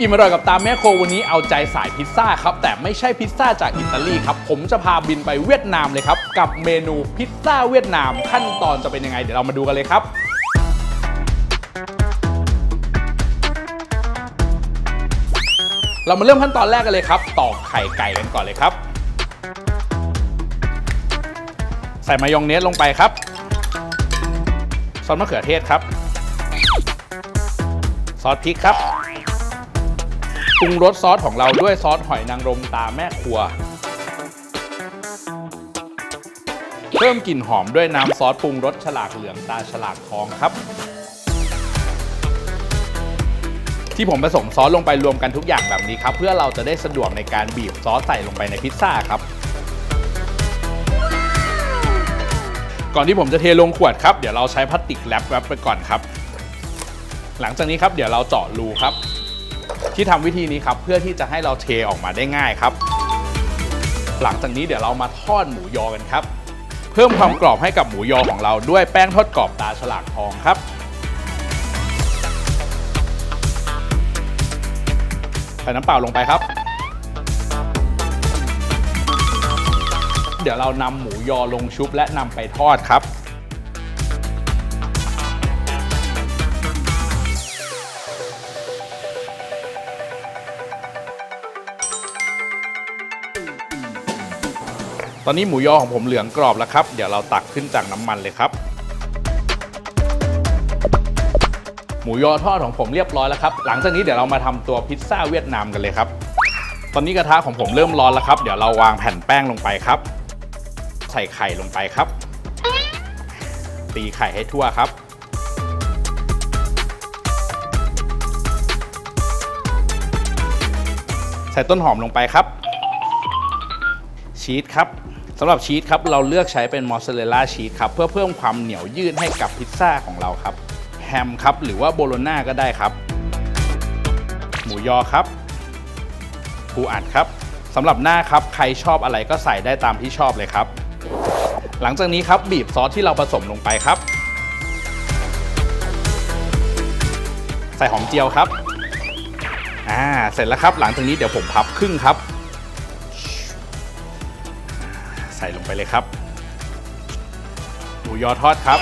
อิ่มอร่อยกับตามแม่โครววันนี้เอาใจสายพิซซ่าครับ แต่ไม่ใช่พิซซ่าจากอิตาลีครับ ผมจะพาบินไปเวียดนามเลยครับ กับเมนูพิซซ่าเวียดนามขั้นตอนจะเป็นยังไง เดี๋ยวเรามาดูกันเลยครับเรามาเริ่มขั้นตอนแรกกันเลยครับ ตอกไข่ไก่กันก่อนเลยครับ ใส่มายองเนสลงไปครับ ซอสมะเขือเทศครับ ซอสพริกครับ ปรุงรสซอสของเราด้วยซอสหอยนางรมตาแม่ครัว เพิ่มกลิ่นหอมด้วยน้ำซอสปรุงรสฉลากเหลืองตาฉลากทองครับ ที่ผมผสมซอสลงไปรวมกันทุกอย่างแบบนี้ครับ เพื่อเราจะได้สะดวกในการบีบซอสใส่ลงไปในพิซซ่าครับก่อนที่ผมจะเทลงขวดครับ เดี๋ยวเราใช้พลาสติกแรปแรปไปก่อนครับ หลังจากนี้ครับเดี๋ยวเราเจาะรูครับ ที่ทำวิธีนี้ครับเพื่อที่จะให้เราเทออกมาได้ง่ายครับ หลังจากนี้เดี๋ยวเรามาทอดหมูยอกันครับ เพิ่มความกรอบให้กับหมูยอของเราด้วยแป้งทอดกรอบตาฉลากทองครับใส่น้ำเปล่าลงไปครับ เดี๋ยวเรานำหมูยอลงชุบและนำไปทอดครับ ตอนนี้หมูยอของผมเหลืองกรอบแล้วครับ เดี๋ยวเราตักขึ้นจากน้ำมันเลยครับ หมูยอทอดของผมเรียบร้อยแล้วครับ หลังจากนี้เดี๋ยวเรามาทำตัวพิซซ่าเวียดนามกันเลยครับ ตอนนี้กระทะของผมเริ่มร้อนแล้วครับ เดี๋ยวเราวางแผ่นแป้งลงไปครับ ใส่ไข่ลงไปครับ ตีไข่ให้ทั่วครับใส่ต้นหอมลงไปครับ ชีสครับ สำหรับชีสครับเราเลือกใช้เป็นมอสซาเรลล่าชีสครับเพื่อเพิ่มความเหนียวยืดให้กับพิซซ่าของเราครับแฮมครับหรือว่าโบโลน่าก็ได้ครับ หมูยอครับปูอัดครับสำหรับหน้าครับใครชอบอะไรก็ใส่ได้ตามที่ชอบเลยครับ หลังจากนี้ครับบีบซอสที่เราผสมลงไปครับ ใส่หอมเจียวครับอ่าเสร็จแล้วครับ หลังจากนี้เดี๋ยวผมพับครึ่งครับ ใส่ลงไปเลยครับ หมูยอทอดครับ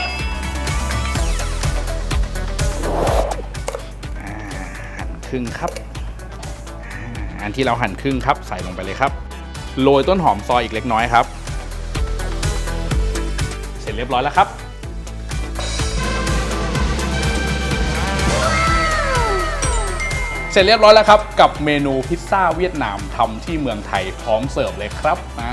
หั่นครึ่งครับ อันที่เราหั่นครึ่งครับใส่ลงไปเลยครับ โรยต้นหอมซอยอีกเล็กน้อยครับ เสร็จเรียบร้อยแล้วครับเสร็จเรียบร้อยแล้วครับ กับเมนูพิซซ่าเวียดนามทำที่เมืองไทยพร้อมเสิร์ฟเลยครับอ่า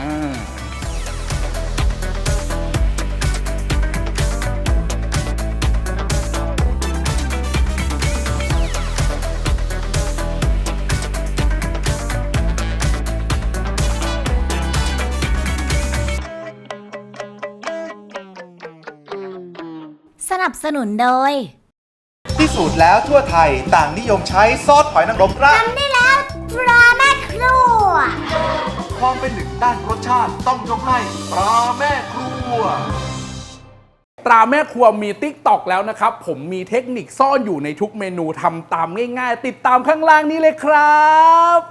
สนับสนุนโดยพิสูจน์แล้วทั่วไทยต่างนิยมใช้ซอสหอยนางรมราดทำได้แล้วตราแม่ครัว ความเป็นหนึ่งด้านรสชาติต้องยกให้ปลาแม่ครัว ตราแม่ครัวมีติ๊กตอกแล้วนะครับ ผมมีเทคนิคซ่อนอยู่ในทุกเมนูทำตามง่ายๆ ติดตามข้างล่างนี้เลยครับ